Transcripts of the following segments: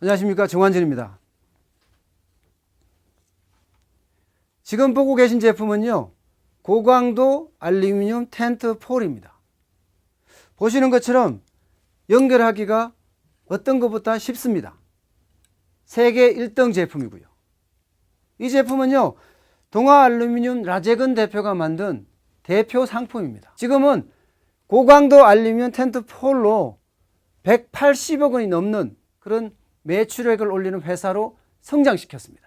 안녕하십니까 정환진입니다. 지금 보고 계신 제품은요 고강도 알루미늄 텐트 폴입니다. 보시는 것처럼 연결하기가 어떤 것보다 쉽습니다. 세계 1등 제품이고요. 이 제품은요 동아 알루미늄 라제근 대표가 만든 대표 상품입니다. 지금은 고강도 알루미늄 텐트 폴로 180억 원이 넘는 그런 매출액을 올리는 회사로 성장시켰습니다.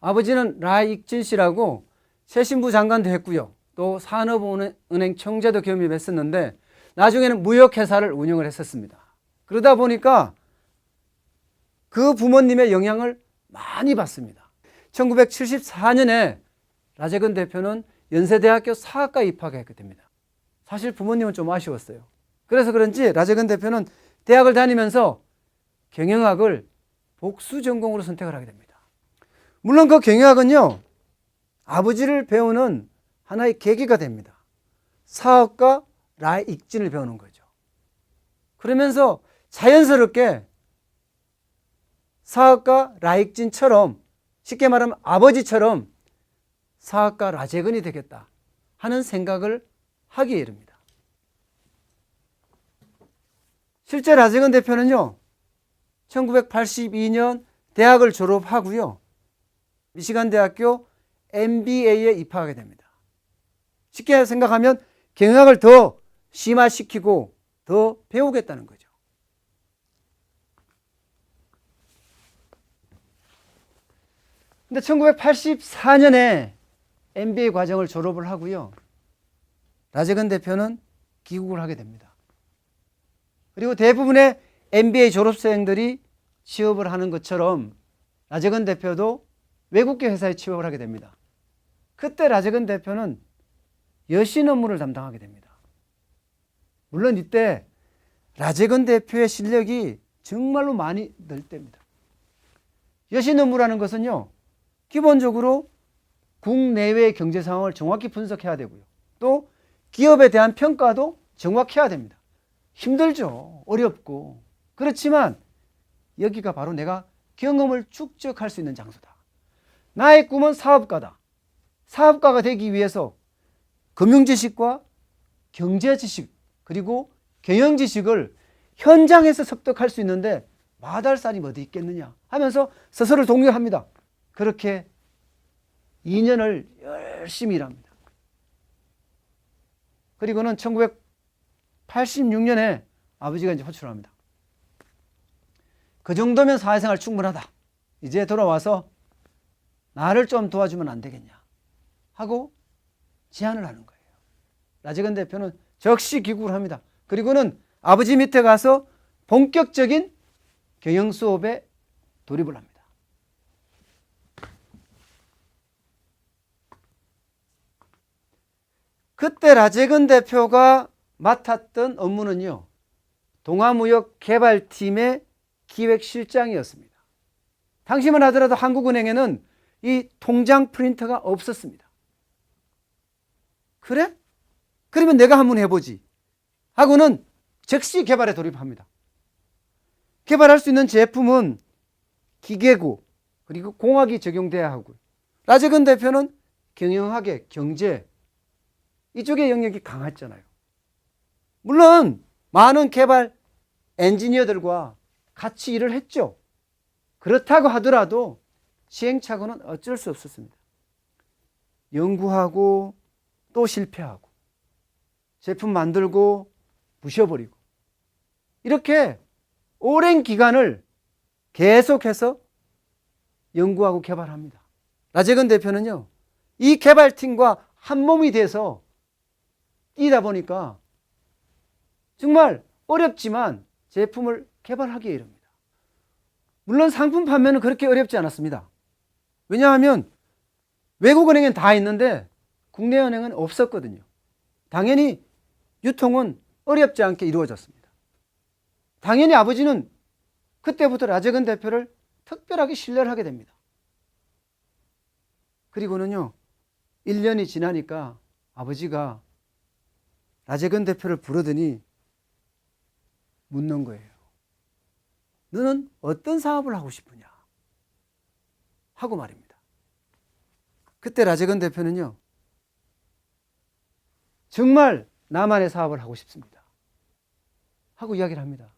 아버지는 라익진 씨라고 세신부 장관도 했고요. 또 산업은행 청재도 겸임했었는데 나중에는 무역회사를 운영을 했었습니다. 그러다 보니까 그 부모님의 영향을 많이 받습니다. 1974년에 라재근 대표는 연세대학교 사학과 입학하게 됩니다. 사실 부모님은 좀 아쉬웠어요. 그래서 그런지 라재근 대표는 대학을 다니면서 경영학을 복수 전공으로 선택을 하게 됩니다. 물론 그 경영학은요, 아버지를 배우는 하나의 계기가 됩니다. 사학과 라익진을 배우는 거죠. 그러면서 자연스럽게 사학과 라익진처럼 쉽게 말하면 아버지처럼 사학과 라재근이 되겠다 하는 생각을 하기에 이릅니다. 실제 라재근 대표는요, 1982년 대학을 졸업하고요, 미시간 대학교 MBA에 입학하게 됩니다. 쉽게 생각하면 경영학을 더 심화시키고 더 배우겠다는 거죠. 근데 1984년에 MBA 과정을 졸업을 하고요. 라재근 대표는 귀국을 하게 됩니다. 그리고 대부분의 MBA 졸업생들이 취업을 하는 것처럼 라재근 대표도 외국계 회사에 취업을 하게 됩니다. 그때 라재근 대표는 여신 업무를 담당하게 됩니다. 물론 이때 라재근 대표의 실력이 정말로 많이 늘 때입니다. 여신 업무라는 것은요, 기본적으로 국내외 경제 상황을 정확히 분석해야 되고요. 또 기업에 대한 평가도 정확해야 됩니다. 힘들죠. 어렵고. 그렇지만 여기가 바로 내가 경험을 축적할 수 있는 장소다. 나의 꿈은 사업가다. 사업가가 되기 위해서 금융 지식과 경제 지식 그리고 경영 지식을 현장에서 습득할 수 있는데 마달살이 어디 있겠느냐 하면서 스스로를 독려합니다. 그렇게 2년을 열심히 일합니다. 그리고는 1986년에 아버지가 이제 호출합니다. 그 정도면 사회생활 충분하다. 이제 돌아와서 나를 좀 도와주면 안 되겠냐 하고 제안을 하는 거예요. 라재근 대표는 즉시 귀국을 합니다. 그리고는 아버지 밑에 가서 본격적인 경영 수업에 돌입을 합니다. 그때 라재근 대표가 맡았던 업무는요, 동아무역 개발팀의 기획실장이었습니다. 당시만 하더라도 한국은행에는 이 통장 프린터가 없었습니다. 그래? 그러면 내가 한번 해보지. 하고는 즉시 개발에 돌입합니다. 개발할 수 있는 제품은 기계고, 그리고 공학이 적용돼야 하고, 라재근 대표는 경영학의 경제, 이쪽의 영역이 강했잖아요. 물론, 많은 개발 엔지니어들과 같이 일을 했죠. 그렇다고 하더라도 시행착오는 어쩔 수 없었습니다. 연구하고 또 실패하고 제품 만들고 부셔버리고 이렇게 오랜 기간을 계속해서 연구하고 개발합니다. 라재근 대표는요, 이 개발팀과 한 몸이 돼서 뛰다 보니까 정말 어렵지만 제품을 개발하기에 이릅니다. 물론 상품 판매는 그렇게 어렵지 않았습니다. 왜냐하면 외국은행엔 다 있는데 국내 은행은 없었거든요. 당연히 유통은 어렵지 않게 이루어졌습니다. 당연히 아버지는 그때부터 라제건 대표를 특별하게 신뢰를 하게 됩니다. 그리고는요, 1년이 지나니까 아버지가 라제건 대표를 부르더니 묻는 거예요. 너는 어떤 사업을 하고 싶으냐? 하고 말입니다. 그때 라제건 대표는요, 정말 나만의 사업을 하고 싶습니다. 하고 이야기를 합니다.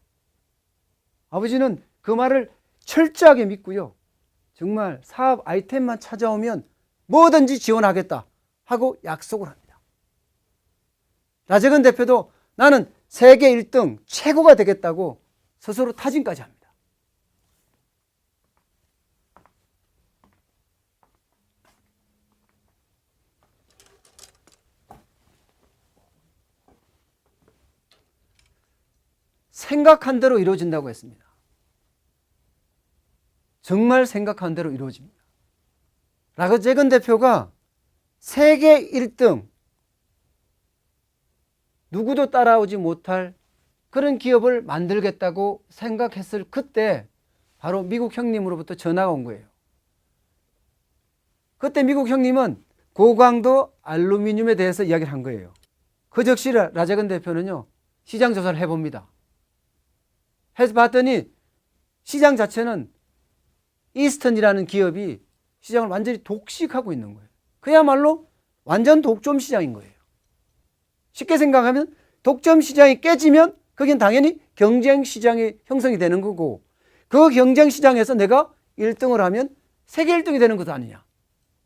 아버지는 그 말을 철저하게 믿고요. 정말 사업 아이템만 찾아오면 뭐든지 지원하겠다 하고 약속을 합니다. 라제건 대표도 나는 세계 1등 최고가 되겠다고 스스로 타진까지 합니다. 생각한 대로 이루어진다고 했습니다. 정말 생각한 대로 이루어집니다. 라거제건 대표가 세계 1등 누구도 따라오지 못할 그런 기업을 만들겠다고 생각했을 그때 바로 미국 형님으로부터 전화가 온 거예요. 그때 미국 형님은 고강도 알루미늄에 대해서 이야기를 한 거예요. 그 즉시 라제건 대표는요, 시장 조사를 해봅니다. 해서 봤더니 시장 자체는 이스턴이라는 기업이 시장을 완전히 독식하고 있는 거예요. 그야말로 완전 독점 시장인 거예요. 쉽게 생각하면 독점 시장이 깨지면 거긴 당연히 경쟁 시장이 형성이 되는 거고 그 경쟁 시장에서 내가 1등을 하면 세계 1등이 되는 것 아니냐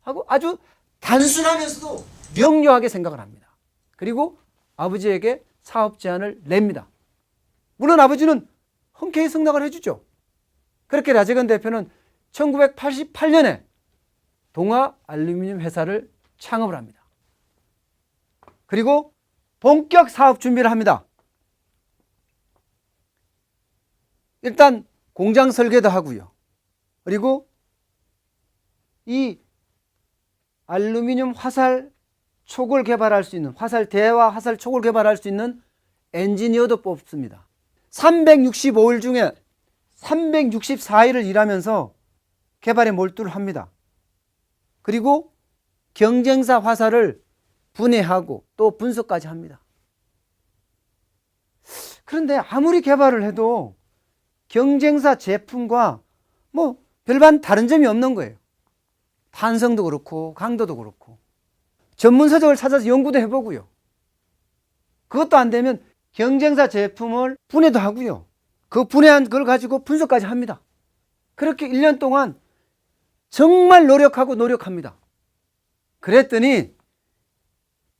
하고 아주 단순하면서도 명료하게 생각을 합니다. 그리고 아버지에게 사업 제안을 냅니다. 물론 아버지는 흔쾌히 승낙을 해주죠. 그렇게 라제건 대표는 1988년에 동아 알루미늄 회사를 창업을 합니다. 그리고 본격 사업 준비를 합니다. 일단 공장 설계도 하고요. 그리고 이 알루미늄 화살 촉을 개발할 수 있는 화살 대와 화살 촉을 개발할 수 있는 엔지니어도 뽑습니다. 365일 중에 364일을 일하면서 개발에 몰두를 합니다. 그리고 경쟁사 화살을 분해하고 또 분석까지 합니다. 그런데 아무리 개발을 해도 경쟁사 제품과 뭐 별반 다른 점이 없는 거예요. 탄성도 그렇고 강도도 그렇고 전문 서적을 찾아서 연구도 해보고요. 그것도 안 되면 경쟁사 제품을 분해도 하고요. 그 분해한 걸 가지고 분석까지 합니다. 그렇게 1년 동안 정말 노력하고 노력합니다. 그랬더니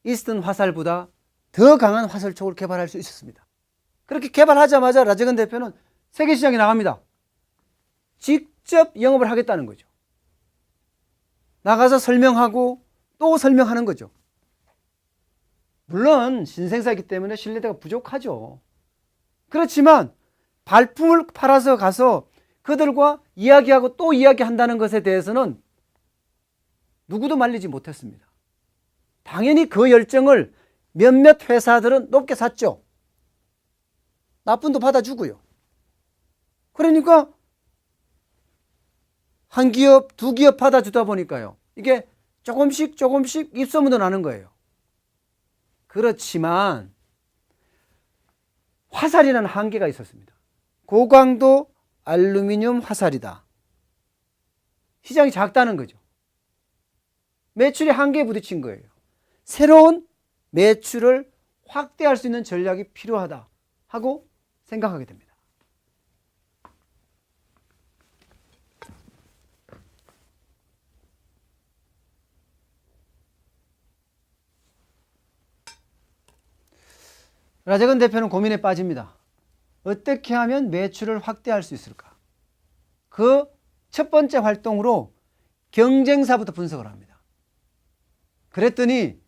이스턴 화살보다 더 강한 화살촉을 개발할 수 있었습니다. 그렇게 개발하자마자 라제건 대표는 세계 시장에 나갑니다. 직접 영업을 하겠다는 거죠. 나가서 설명하고 또 설명하는 거죠. 물론 신생사이기 때문에 신뢰도가 부족하죠. 그렇지만 발품을 팔아서 가서 그들과 이야기하고 또 이야기한다는 것에 대해서는 누구도 말리지 못했습니다. 당연히 그 열정을 몇몇 회사들은 높게 샀죠. 나쁜도 받아주고요. 그러니까 한 기업, 두 기업 받아주다 보니까요. 이게 조금씩 조금씩 입소문도 나는 거예요. 그렇지만 화살이라는 한계가 있었습니다. 고강도 알루미늄 화살이다. 시장이 작다는 거죠. 매출이 한계에 부딪힌 거예요. 새로운 매출을 확대할 수 있는 전략이 필요하다 하고 생각하게 됩니다. 라제건 대표는 고민에 빠집니다. 어떻게 하면 매출을 확대할 수 있을까? 그 첫 번째 활동으로 경쟁사부터 분석을 합니다. 그랬더니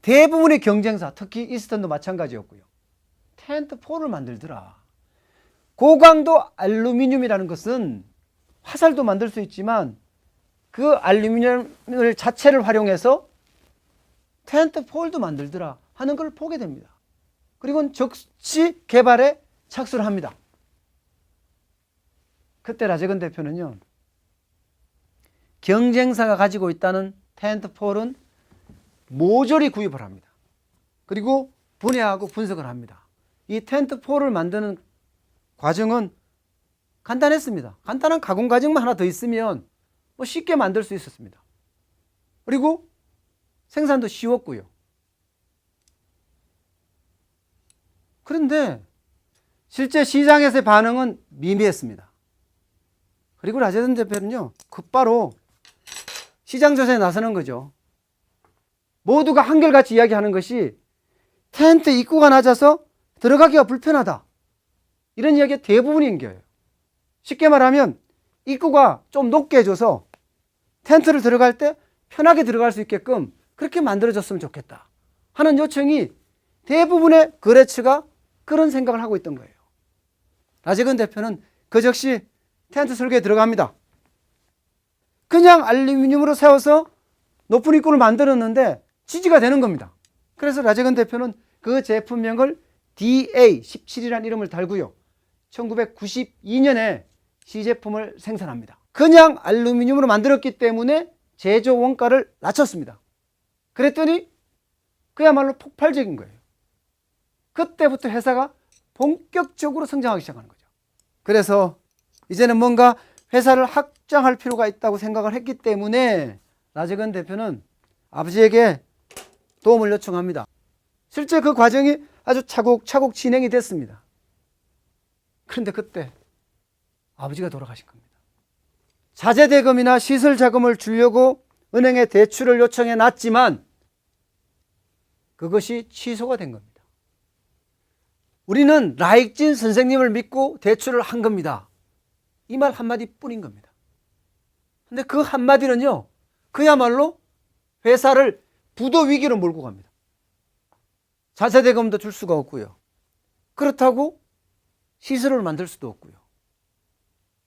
대부분의 경쟁사, 특히 이스턴도 마찬가지였고요. 텐트 폴을 만들더라. 고강도 알루미늄이라는 것은 화살도 만들 수 있지만 그 알루미늄을 자체를 활용해서 텐트 폴도 만들더라 하는 걸 보게 됩니다. 그리고 즉시 개발에 착수를 합니다. 그때 라재근 대표는요. 경쟁사가 가지고 있다는 텐트 폴은 모조리 구입을 합니다. 그리고 분해하고 분석을 합니다. 이 텐트 폴을 만드는 과정은 간단했습니다. 간단한 가공 과정만 하나 더 있으면 뭐 쉽게 만들 수 있었습니다. 그리고 생산도 쉬웠고요. 그런데 실제 시장에서의 반응은 미미했습니다. 그리고 라제든 대표는요, 곧바로 시장 조사에 나서는 거죠. 모두가 한결같이 이야기하는 것이 텐트 입구가 낮아서 들어가기가 불편하다. 이런 이야기가 대부분인 거예요. 쉽게 말하면 입구가 좀 높게 해줘서 텐트를 들어갈 때 편하게 들어갈 수 있게끔 그렇게 만들어졌으면 좋겠다. 하는 요청이 대부분의 거래처가 그런 생각을 하고 있던 거예요. 라제근 대표는 그 즉시 텐트 설계에 들어갑니다. 그냥 알루미늄으로 세워서 높은 입구를 만들었는데 지지가 되는 겁니다. 그래서 라제근 대표는 그 제품명을 DA17이라는 이름을 달고요. 1992년에 시제품을 생산합니다. 그냥 알루미늄으로 만들었기 때문에 제조 원가를 낮췄습니다. 그랬더니 그야말로 폭발적인 거예요. 그때부터 회사가 본격적으로 성장하기 시작하는 거죠. 그래서 이제는 뭔가 회사를 확장할 필요가 있다고 생각을 했기 때문에 라제근 대표는 아버지에게 도움을 요청합니다. 실제 그 과정이 아주 차곡차곡 진행이 됐습니다. 그런데 그때 아버지가 돌아가신 겁니다. 자재 대금이나 시설 자금을 주려고 은행에 대출을 요청해 놨지만 그것이 취소가 된 겁니다. 우리는 라익진 선생님을 믿고 대출을 한 겁니다. 이 말 한마디 뿐인 겁니다. 근데 그 한마디는요, 그야말로 회사를 부도 위기로 몰고 갑니다. 자세 대금도 줄 수가 없고요. 그렇다고 시설을 만들 수도 없고요.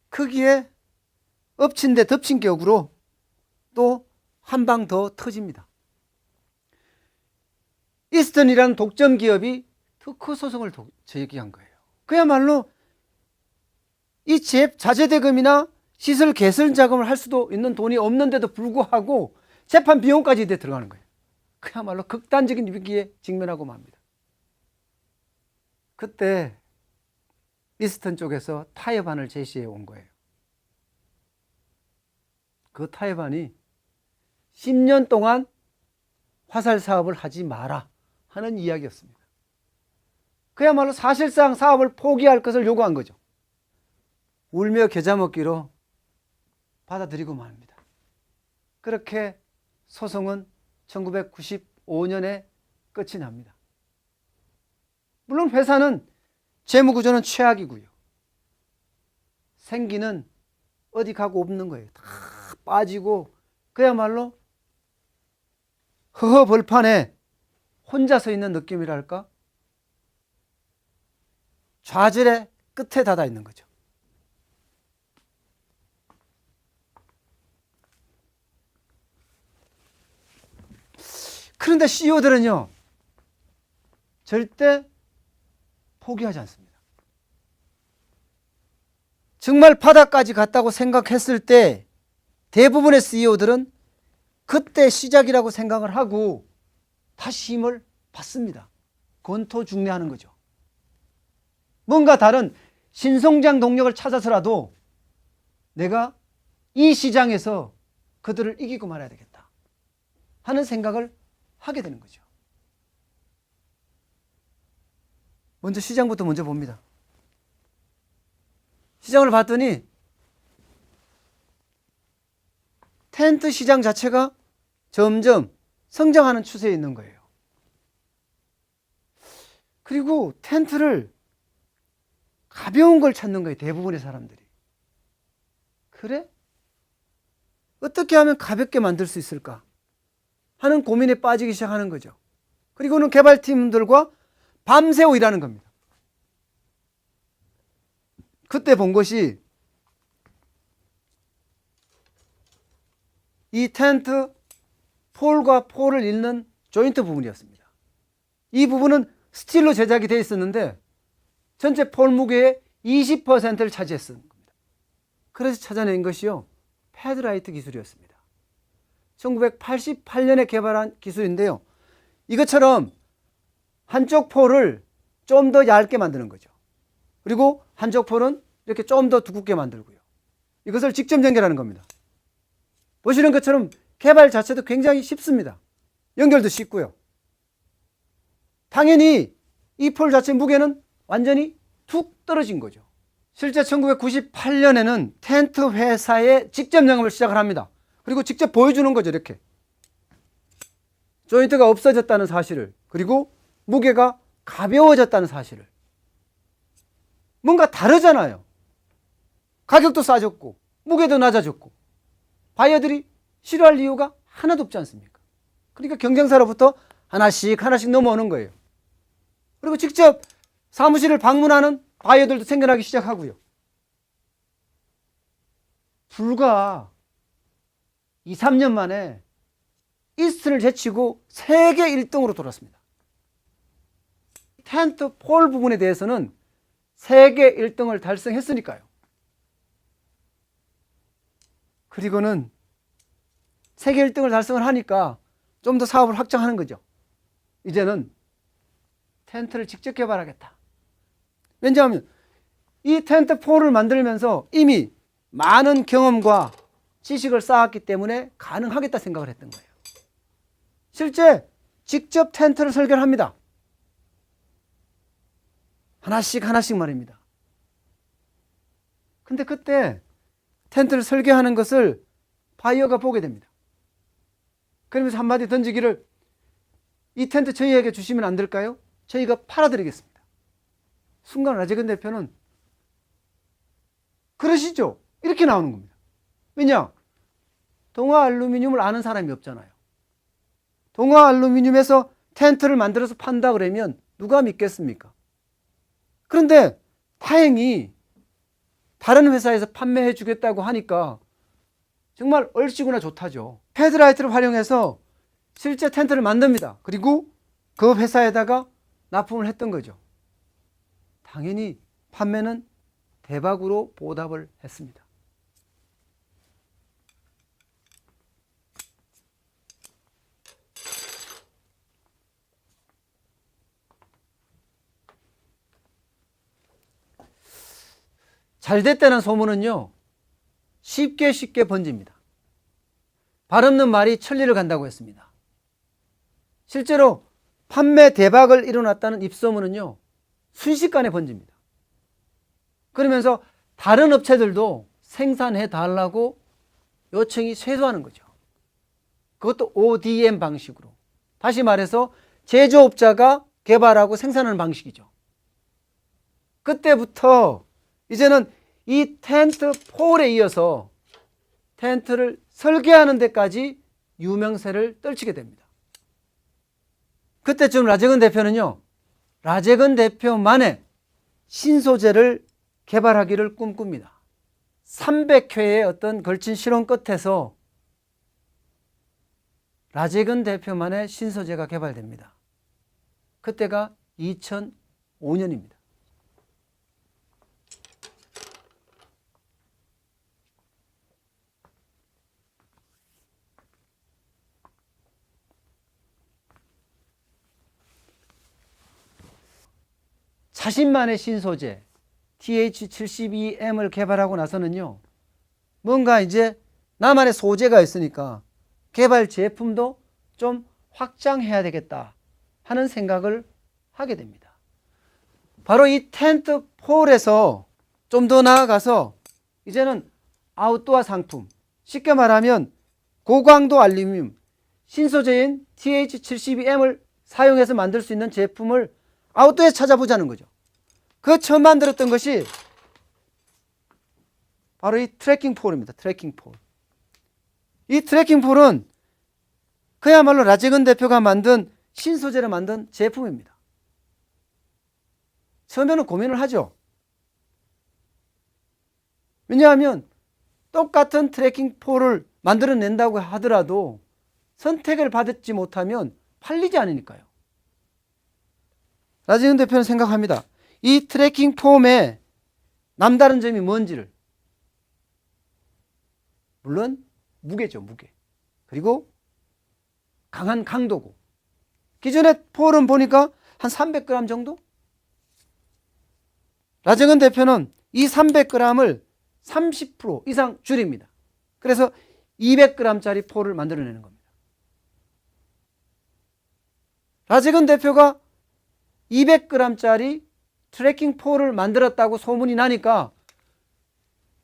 크기에 엎친 데 덮친 격으로 또 한 방 더 터집니다. 이스턴이라는 독점 기업이 특허 소송을 도- 제기한 거예요. 그야말로 이 제, 자재 대금이나 시설 개선 자금을 할 수도 있는 돈이 없는데도 불구하고 재판 비용까지 이제 들어가는 거예요. 그야말로 극단적인 위기에 직면하고 맙니다. 그때 이스턴 쪽에서 타협안을 제시해 온 거예요. 그 타협안이 10년 동안 화살 사업을 하지 마라 하는 이야기였습니다. 그야말로 사실상 사업을 포기할 것을 요구한 거죠. 울며 겨자 먹기로 받아들이고 말입니다. 그렇게 소송은 1995년에 끝이 납니다. 물론 회사는 재무 구조는 최악이고요. 생기는 어디 가고 없는 거예요. 다 빠지고 그야말로 허허 벌판에 혼자 서 있는 느낌이랄까? 좌절의 끝에 닫아 있는 거죠. 그런데 CEO들은요, 절대 포기하지 않습니다. 정말 바닥까지 갔다고 생각했을 때 대부분의 CEO들은 그때 시작이라고 생각을 하고 다시 힘을 받습니다. 권토 중례하는 거죠. 뭔가 다른 신성장 동력을 찾아서라도 내가 이 시장에서 그들을 이기고 말아야 되겠다 하는 생각을 하게 되는 거죠. 먼저 시장부터 먼저 봅니다. 시장을 봤더니 텐트 시장 자체가 점점 성장하는 추세에 있는 거예요. 그리고 텐트를 가벼운 걸 찾는 거예요. 대부분의 사람들이. 그래? 어떻게 하면 가볍게 만들 수 있을까? 하는 고민에 빠지기 시작하는 거죠. 그리고는 개발팀들과 밤새워 일하는 겁니다. 그때 본 것이 이 텐트 폴과 폴을 잇는 조인트 부분이었습니다. 이 부분은 스틸로 제작이 되어 있었는데 전체 폴 무게의 20%를 차지했습니다. 그래서 찾아낸 것이요. 패드라이트 기술이었습니다. 1988년에 개발한 기술인데요. 이것처럼 한쪽 폴을 좀 더 얇게 만드는 거죠. 그리고 한쪽 폴은 이렇게 좀 더 두껍게 만들고요. 이것을 직접 연결하는 겁니다. 보시는 것처럼 개발 자체도 굉장히 쉽습니다. 연결도 쉽고요. 당연히 이 폴 자체 무게는 완전히 툭 떨어진 거죠. 실제 1998년에는 텐트 회사에 직접 영업을 시작을 합니다. 그리고 직접 보여주는 거죠, 이렇게. 조인트가 없어졌다는 사실을, 그리고 무게가 가벼워졌다는 사실을. 뭔가 다르잖아요. 가격도 싸졌고, 무게도 낮아졌고, 바이어들이 싫어할 이유가 하나도 없지 않습니까? 그러니까 경쟁사로부터 하나씩 하나씩 넘어오는 거예요. 그리고 직접 사무실을 방문하는 바이어들도 생겨나기 시작하고요. 불과 2, 3년 만에 이스트를 제치고 세계 1등으로 돌았습니다. 텐트 폴 부분에 대해서는 세계 1등을 달성했으니까요. 그리고는 세계 1등을 달성을 하니까 좀 더 사업을 확장하는 거죠. 이제는 텐트를 직접 개발하겠다. 왜냐하면 이 텐트 폴을 만들면서 이미 많은 경험과 지식을 쌓았기 때문에 가능하겠다 생각을 했던 거예요. 실제 직접 텐트를 설계를 합니다. 하나씩 하나씩 말입니다. 근데 그때 텐트를 설계하는 것을 바이어가 보게 됩니다. 그러면서 한마디 던지기를 이 텐트 저희에게 주시면 안 될까요? 저희가 팔아드리겠습니다. 순간 라제근 대표는 그러시죠? 이렇게 나오는 겁니다. 왜냐? 동아 알루미늄을 아는 사람이 없잖아요. 동아 알루미늄에서 텐트를 만들어서 판다 그러면 누가 믿겠습니까? 그런데 다행히 다른 회사에서 판매해 주겠다고 하니까 정말 얼씨구나 좋다죠. 헤드라이트를 활용해서 실제 텐트를 만듭니다. 그리고 그 회사에다가 납품을 했던 거죠. 당연히 판매는 대박으로 보답을 했습니다. 잘 됐다는 소문은요, 쉽게 쉽게 번집니다. 발 없는 말이 천리를 간다고 했습니다. 실제로 판매 대박을 일어났다는 입소문은요, 순식간에 번집니다. 그러면서 다른 업체들도 생산해 달라고 요청이 쇄도하는 거죠. 그것도 ODM 방식으로. 다시 말해서 제조업자가 개발하고 생산하는 방식이죠. 그때부터 이제는 이 텐트 폴에 이어서 텐트를 설계하는 데까지 유명세를 떨치게 됩니다. 그때쯤 라제근 대표는요, 라제근 대표만의 신소재를 개발하기를 꿈꿉니다. 300회의 어떤 걸친 실험 끝에서 라제근 대표만의 신소재가 개발됩니다. 그때가 2005년입니다. 자신만의 신소재 TH72M을 개발하고 나서는요. 뭔가 이제 나만의 소재가 있으니까 개발 제품도 좀 확장해야 되겠다 하는 생각을 하게 됩니다. 바로 이 텐트 폴에서 좀 더 나아가서 이제는 아웃도어 상품, 쉽게 말하면 고강도 알루미늄, 신소재인 TH72M을 사용해서 만들 수 있는 제품을 아웃도어에 찾아보자는 거죠. 그 처음 만들었던 것이 바로 이 트래킹 폴입니다. 트래킹 폴. 이 트래킹 폴은 그야말로 라제근 대표가 만든 신소재로 만든 제품입니다. 처음에는 고민을 하죠. 왜냐하면 똑같은 트래킹 폴을 만들어낸다고 하더라도 선택을 받지 못하면 팔리지 않으니까요. 라제근 대표는 생각합니다. 이 트래킹 폼의 남다른 점이 뭔지를 물론 무게죠, 무게. 그리고 강한 강도고. 기존의 폴은 보니까 한 300g 정도? 라정은 대표는 이 300g을 30% 이상 줄입니다. 그래서 200g짜리 폴을 만들어내는 겁니다. 라재근 대표가 200g짜리 트래킹 폴을 만들었다고 소문이 나니까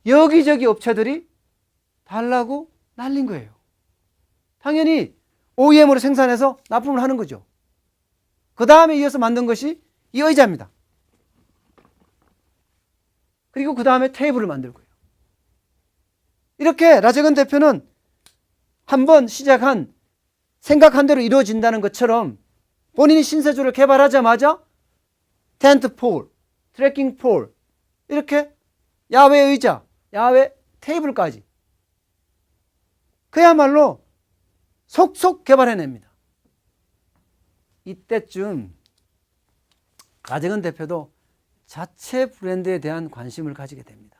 여기저기 업체들이 달라고 날린 거예요. 당연히 OEM으로 생산해서 납품을 하는 거죠. 그 다음에 이어서 만든 것이 이 의자입니다. 그리고 그 다음에 테이블을 만들고요. 이렇게 라재근 대표는 한 번 시작한 생각한 대로 이루어진다는 것처럼 본인이 신세조를 개발하자마자 텐트 폴, 트래킹 폴, 이렇게 야외 의자, 야외 테이블까지 그야말로 속속 개발해냅니다. 이때쯤 나재근 대표도 자체 브랜드에 대한 관심을 가지게 됩니다.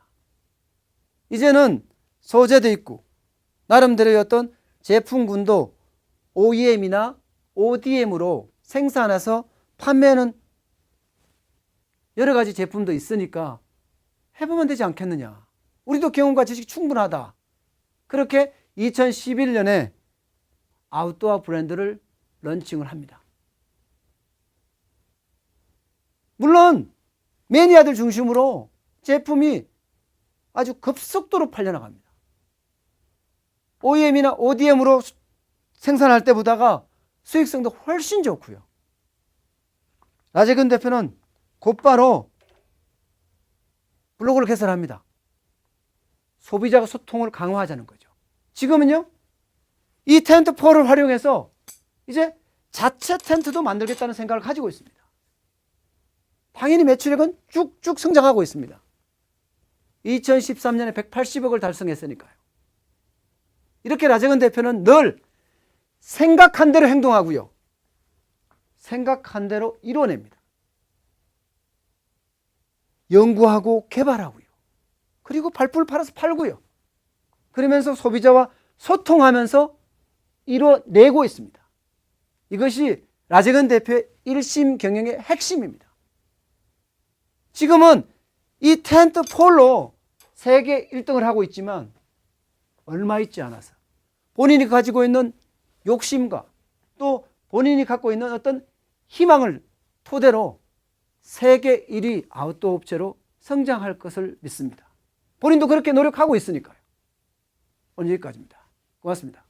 이제는 소재도 있고 나름대로의 어떤 제품군도 OEM이나 ODM으로 생산해서 판매하는 여러 가지 제품도 있으니까 해보면 되지 않겠느냐. 우리도 경험과 지식 충분하다. 그렇게 2011년에 아웃도어 브랜드를 런칭을 합니다. 물론 매니아들 중심으로 제품이 아주 급속도로 팔려나갑니다. OEM이나 ODM으로 생산할 때보다가 수익성도 훨씬 좋고요. 나재근 대표는 곧바로 블로그를 개설합니다. 소비자 소통을 강화하자는 거죠. 지금은요, 이 텐트 폴을 활용해서 이제 자체 텐트도 만들겠다는 생각을 가지고 있습니다. 당연히 매출액은 쭉쭉 성장하고 있습니다. 2013년에 180억을 달성했으니까요. 이렇게 라정은 대표는 늘 생각한 대로 행동하고요. 생각한 대로 이뤄냅니다. 연구하고 개발하고요. 그리고 발품을 팔아서 팔고요. 그러면서 소비자와 소통하면서 이뤄내고 있습니다. 이것이 라제근 대표의 일심 경영의 핵심입니다. 지금은 이 텐트 폴로 세계 1등을 하고 있지만 얼마 있지 않아서 본인이 가지고 있는 욕심과 또 본인이 갖고 있는 어떤 희망을 토대로 세계 1위 아웃도어 업체로 성장할 것을 믿습니다. 본인도 그렇게 노력하고 있으니까요. 오늘 여기까지입니다. 고맙습니다.